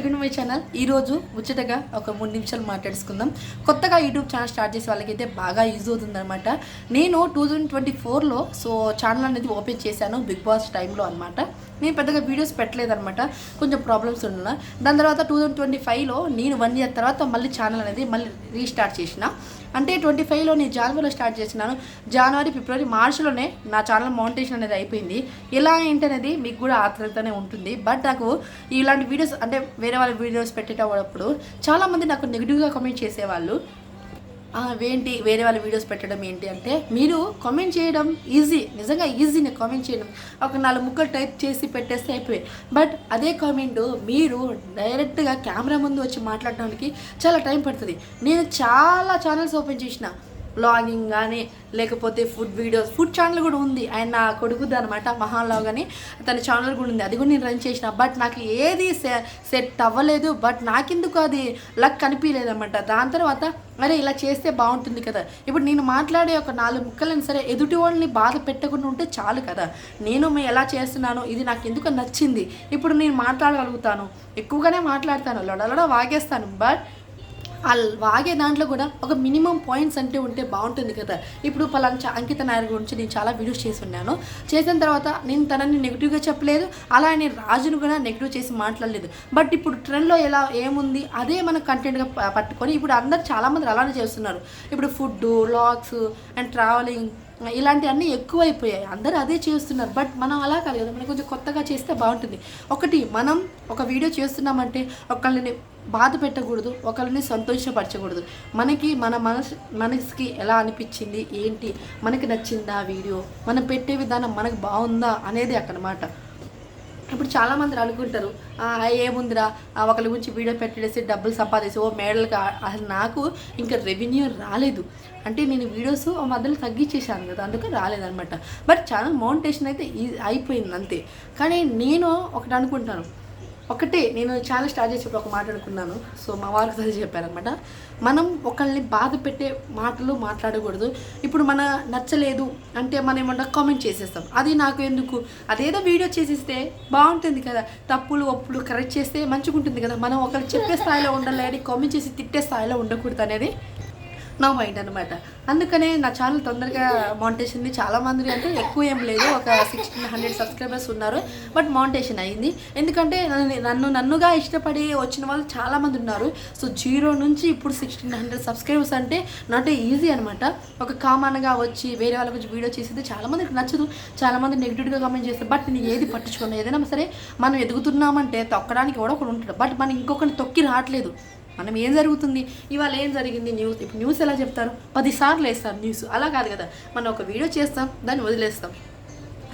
Welcome to my channel ఈ రోజు ముచ్చటగా ఒక మూడు నిమిషాలు మాట్లాడుకుందాం. కొత్తగా యూట్యూబ్ ఛానల్ స్టార్ట్ చేసే వాళ్ళకైతే బాగా యూజ్ అవుతుందన్నమాట. నేను టూ థౌజండ్ ట్వంటీ ఫోర్లో సో ఛానల్ అనేది ఓపెన్ చేశాను బిగ్ బాస్ టైంలో అనమాట నేను పెద్దగా వీడియోస్ పెట్టలేదనమాట కొంచెం ప్రాబ్లమ్స్ ఉన్నా. దాని తర్వాత టూ థౌజండ్ ట్వంటీ ఫైవ్లో నేను వన్ ఇయర్ తర్వాత మళ్ళీ ఛానల్ అనేది మళ్ళీ రీస్టార్ట్ చేసిన. అంటే ట్వంటీ ఫైవ్లో నేను జనవరిలో స్టార్ట్ చేసినాను. జనవరి ఫిబ్రవరి మార్చిలోనే నా ఛానల్ మౌంటేషన్ అనేది అయిపోయింది. ఎలా ఏంటనేది మీకు కూడా ఆతృతనే ఉంటుంది. బట్ నాకు ఇలాంటి వీడియోస్ అంటే వేరే వాళ్ళ వీడియోస్ పెట్టేటప్పుడు చాలామంది నాకు నెగిటివ్గా కామెంట్ చేసేవాళ్ళు. ఏంటి వేరే వాళ్ళ వీడియోస్ పెట్టడం ఏంటి? అంటే మీరు కామెంట్ చేయడం ఈజీ నిజంగా ఈజీనే కామెంట్ చేయడం. ఒక నాలుగు ముక్కలు టైప్ చేసి పెట్టేస్తే అయిపోయాయి బట్ అదే కామెంట్ మీరు డైరెక్ట్గా కెమెరా ముందు వచ్చి మాట్లాడడానికి చాలా టైం పడుతుంది. నేను చాలా ఛానల్స్ ఓపెన్ చేసిన. బ్లాగింగ్ కానీ లేకపోతే ఫుడ్ వీడియోస్ ఫుడ్ ఛానల్ కూడా ఉంది. ఆయన నా కొడుకుది అనమాట మహాలాగ్ అని తన ఛానల్ కూడా ఉంది. అది కూడా నేను రన్ చేసిన. బట్ నాకు ఏది సెట్ అవ్వలేదు. బట్ నాకెందుకు అది లక్ అనిపించలేదు అనమాట దాని తర్వాత అరే ఇలా చేస్తే బాగుంటుంది కదా. ఇప్పుడు నేను మాట్లాడే ఒక నాలుగు ముక్కలైనా సరే ఎదుటి వాళ్ళని బాధ పెట్టకుండా ఉంటే చాలు కదా. నేను ఎలా చేస్తున్నాను ఇది నాకు ఎందుకు నచ్చింది. ఇప్పుడు నేను మాట్లాడగలుగుతాను. ఎక్కువగానే మాట్లాడతాను. లొడలడ వాగేస్తాను. బట్ ఆ వాగే దాంట్లో కూడా ఒక మినిమం పాయింట్స్ అంటే ఉంటే బాగుంటుంది కదా. ఇప్పుడు పలానా అంకిత నాయర్ గురించి నేను చాలా వీడియోస్ చేసి ఉన్నాను. చేసిన తర్వాత నేను తనని నెగిటివ్గా చెప్పలేదు అలా నేను రాజును కూడా నెగిటివ్ చేసి మాట్లాడలేదు. బట్ ఇప్పుడు ట్రెండ్లో ఎలా ఏముంది అదే మన కంటెంట్గా పట్టుకొని ఇప్పుడు అందరు చాలామంది అలానే చేస్తున్నారు. ఇప్పుడు ఫుడ్ లాగ్స్ అండ్ ట్రావెలింగ్ ఇలాంటివన్నీ ఎక్కువైపోయాయి. అందరూ అదే చేస్తున్నారు. బట్ మనం అలా కాదు కదా మనం కొంచెం కొత్తగా చేస్తే బాగుంటుంది. ఒకటి మనం ఒక వీడియో చేస్తున్నామంటే ఒకళ్ళని బాధ పెట్టకూడదు ఒకరిని సంతోషపరచకూడదు. మనకి మన మనసు మనసుకి ఎలా అనిపించింది ఏంటి మనకి నచ్చిందా వీడియో? మనం పెట్టే విధానం మనకు బాగుందా అనేది అక్కడమాట ఇప్పుడు చాలామంది అనుకుంటారు ఏముందిరా? ఒకరి గురించి వీడియో పెట్టేసి డబ్బులు సంపాదేసి ఓ మేడలకు అసలు నాకు ఇంకా రెవెన్యూ రాలేదు. అంటే నేను వీడియోస్ ఆ మధ్యలో తగ్గించేసాను కదా అందుకని రాలేదనమాట బట్ ఛానల్ మౌంటేషన్ అయితే ఈ- అయిపోయింది అంతే. కానీ నేను ఒకటి అనుకుంటాను ఒకటే నేను ఛానల్ స్టార్ట్ చేసేప్పుడు ఒక మాట అనుకున్నాను. సో మా వారికి అది చెప్పారనమాట మనం ఒకళ్ళని బాధ పెట్టే మాటలు మాట్లాడకూడదు. ఇప్పుడు మన నచ్చలేదు అంటే మనం ఏమన్నా కామెంట్ చేసేస్తాం. అది నాకు ఎందుకు? అదేదో వీడియో చేసేస్తే బాగుంటుంది కదా. తప్పులు ఒప్పులు కరెక్ట్ చేస్తే మంచిగా ఉంటుంది కదా. మనం ఒకరు చెప్పే స్థాయిలో ఉండాలి అని కామెంట్ చేసి తిట్టే స్థాయిలో ఉండకూడదు అనేది నా మైండ్ అనమాట అందుకనే నా ఛానల్ తొందరగా మౌంటేషన్ని చాలామంది అంటే ఎక్కువ ఏం లేదు. ఒక సిక్స్టీన్ హండ్రెడ్ సబ్స్క్రైబర్స్ ఉన్నారు. బట్ మౌంటేషన్ అయింది. ఎందుకంటే నన్ను నన్ను నన్నుగా ఇష్టపడి వచ్చిన వాళ్ళు చాలామంది ఉన్నారు. సో జీరో నుంచి ఇప్పుడు సిక్స్టీన్ హండ్రెడ్ సబ్స్క్రైబర్స్ అంటే నాట్ ఈజీ అనమాట ఒక కామన్గా వచ్చి వేరే వాళ్ళ గురించి వీడియో చేసేది చాలామందికి నచ్చదు. చాలామంది నెగిటివ్గా కామెంట్ చేస్తారు. బట్ నేను ఏది పట్టించుకోను? ఏదైనా సరే మనం ఎదుగుతున్నామంటే తొక్కడానికి కూడా ఒకడు ఉంటాడు. బట్ మనం ఇంకొకరిని తొక్కి రావట్లేదు. మనం ఏం జరుగుతుంది? ఇవాళ ఏం జరిగింది న్యూస్? ఇప్పుడు న్యూస్ ఎలా చెప్తారు? పదిసార్లు వేస్తారు న్యూస్. అలా కాదు కదా. మనం ఒక వీడియో చేస్తాం దాన్ని వదిలేస్తాం.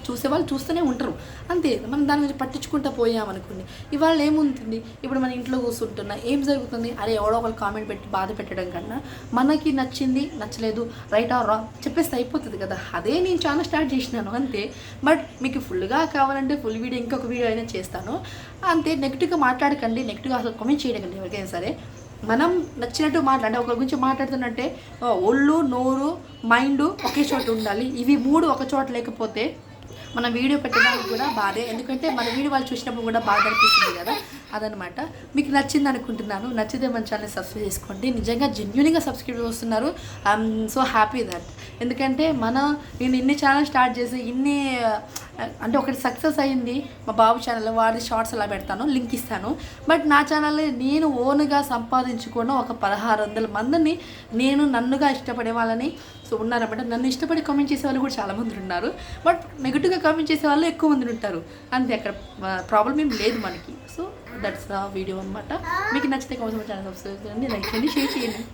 చూసే వాళ్ళు చూస్తూనే ఉంటారు. అంతే మనం దాని గురించి పట్టించుకుంటూ పోయామనుకోండి ఇవాళ ఏముంటుంది? ఇప్పుడు మన ఇంట్లో కూర్చుంటున్నా ఏం జరుగుతుంది? అరే ఎవడో ఒకళ్ళు కామెంట్ పెట్టి బాధ పెట్టడం కన్నా మనకి నచ్చింది నచ్చలేదు రైట్ ఆర్ రాంగ్ చెప్పేస్తే అయిపోతుంది కదా. అదే నేను చాలా స్టార్ట్ చేసినాను అంతే. బట్ మీకు ఫుల్గా కావాలంటే ఫుల్ వీడియో ఇంకొక వీడియో అయినా చేస్తాను. అంతే నెగిటివ్గా మాట్లాడకండి నెగిటివ్గా అసలు కామెంట్ చేయకండి ఎవరికైనా సరే. మనం నచ్చినట్టు మాట్లాడే ఒకరి గురించి మాట్లాడుతున్నట్టే ఒళ్ళు నోరు మైండ్ ఒకే చోట ఉండాలి. ఇవి మూడు ఒక చోట లేకపోతే మనం వీడియో పెట్టడానికి కూడా బాధే. ఎందుకంటే మన వీడియో వాళ్ళు చూసినప్పుడు కూడా బాధ అనిపిస్తుంది కదా. అదనమాట. మీకు నచ్చింది అనుకుంటున్నాను. నచ్చితే మన ఛానల్ సబ్స్క్రైబ్ చేసుకోండి. నిజంగా జెన్యున్గా సబ్స్క్రైబ్ వస్తున్నారు ఐఎమ్ సో హ్యాపీ దట్ ఎందుకంటే మన నేను ఇన్ని ఛానల్ స్టార్ట్ చేసి ఇన్ని అంటే ఒకటి సక్సెస్ అయింది మా బాబు ఛానల్ వాడి షార్ట్స్ అలా పెడతాను లింక్ ఇస్తాను. బట్ నా ఛానల్ నేను ఓన్గా సంపాదించుకున్న ఒక పదహారు వందల మందిని నేను నన్నుగా ఇష్టపడే వాళ్ళని సో ఉన్నారన్నమాట. నన్ను ఇష్టపడి కామెంట్ చేసే వాళ్ళు కూడా చాలామంది ఉన్నారు. బట్ నెగిటివ్గా కామెంట్ చేసే వాళ్ళు ఎక్కువ మంది ఉంటారు. అంతే అక్కడ ప్రాబ్లం ఏం లేదు మనకి. సో దట్స్ ద వీడియో అనమాట మీకు నచ్చితే కామెంట్ ఛానల్ సబ్స్క్రైబ్ చేయండి లైక్ చేయండి షేర్ చేయండి.